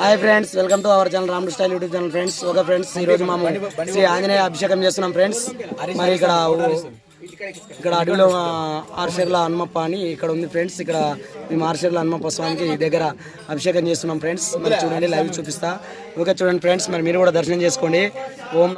Hi friends welcome to our channel Ramudu style YouTube channel friends ఒక friends ఈ రోజు మేము శ్రీ ఆంజనేయ అభిషేకం చేస్తున్నాం ఫ్రెండ్స్ మరి ఇక్కడ ఇక్కడ అడవిలో ఆరుషేర్ల హనుమప్ప అని ఇక్కడ ఉంది ఫ్రెండ్స్ ఇక్కడ మేము ఆరుషేర్ల హనుమప్ప స్వామికి దగ్గర అభిషేకం చేస్తున్నాం ఫ్రెండ్స్ మరి చూడండి లైవ్ చూపిస్తా. ఓకే చూడండి ఫ్రెండ్స్ మరి మీరు కూడా దర్శనం చేసుకోండి. ఓం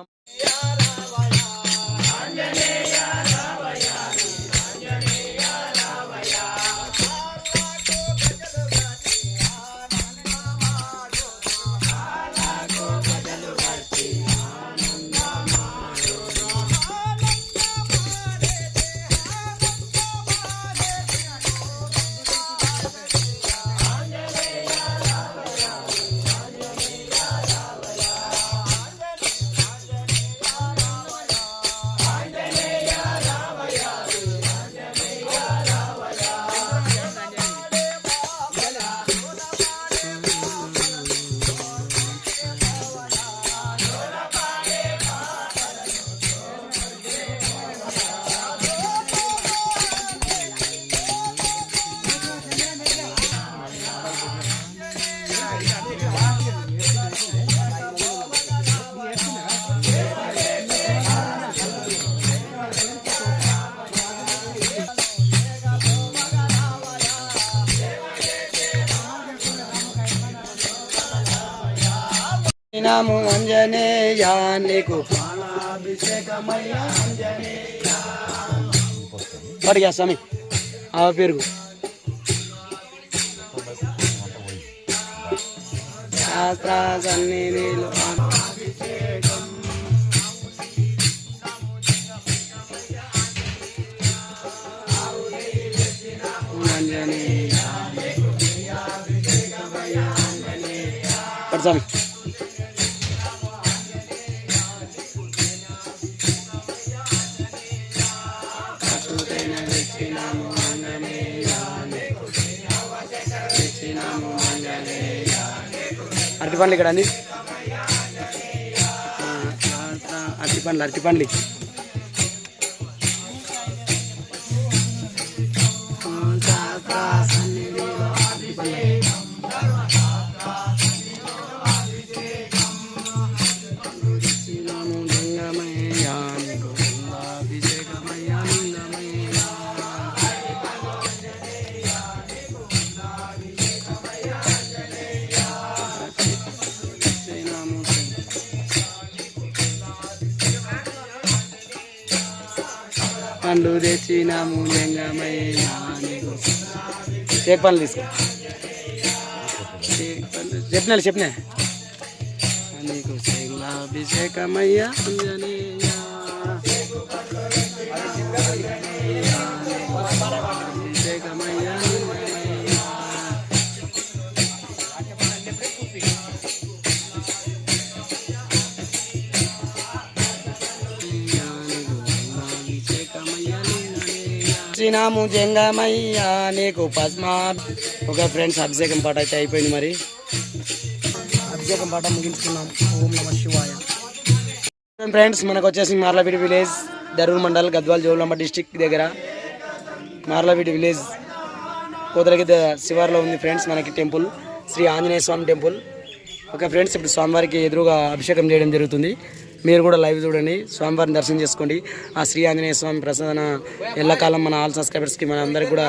నమః అంజనేయ నీకు అడిగా స్వామి ఆ పేరు శాస్త్ర సన్నిధిలో అంజనేయ అరటి పండ్లు ఇక్కడ అండి. అరటి పండ్లు అరటి పండ్లు. పండ్లు తెచ్చినాము లింగమయ్య. పండ్లు తీసుకో? చేక్ పండ్లు? చెప్పినా? చెప్పినా నీకు శైలాభిషేకమయ్యా అంజనేయ. శ్రీనాము జంగమయ్య నీకు పద్మా. ఒక ఫ్రెండ్స్ అభిషేకం పాట అయితే అయిపోయింది మరి. అభిషేకం పాట ముగించుకున్నాం. ఓం నమ శివాయ. ఫ్రెండ్స్ మనకు వచ్చేసి మార్లపీడి విలేజ్ దరూర్ మండల్ గద్వాల్ జోగులాంబ డిస్టిక్ దగ్గర. మార్లపీడి విలేజ్ కోతలకి శివార్లో ఉంది ఫ్రెండ్స్ మనకి temple Shri Anjaneya Swamy temple. Okay friends ఇప్పుడు స్వామివారికి ఎదురుగా అభిషేకం చేయడం జరుగుతుంది. మీరు కూడా లైవ్ చూడండి. స్వామివారిని దర్శనం చేసుకోండి. ఆ శ్రీ ఆంజనేయ స్వామి ప్రసాదన ఎల్లకాలం మన ఆల్ సబ్స్క్రైబర్స్కి మన అందరికి కూడా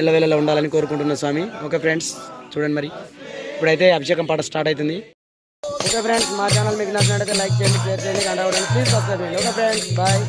ఎల్లవేళలా ఉండాలని కోరుకుంటున్నాం స్వామి. ఓకే ఫ్రెండ్స్ చూడండి మరి. ఇప్పుడైతే అభిషేకం పాట స్టార్ట్ అవుతుంది. ఓకే ఫ్రెండ్స్ మా ఛానల్ మీకు నచ్చినట్టయితే లైక్ చేయండి షేర్ చేయండి కంటే ప్లీజ్ సబ్స్క్రైబ్ చేయండి. Okay friends bye.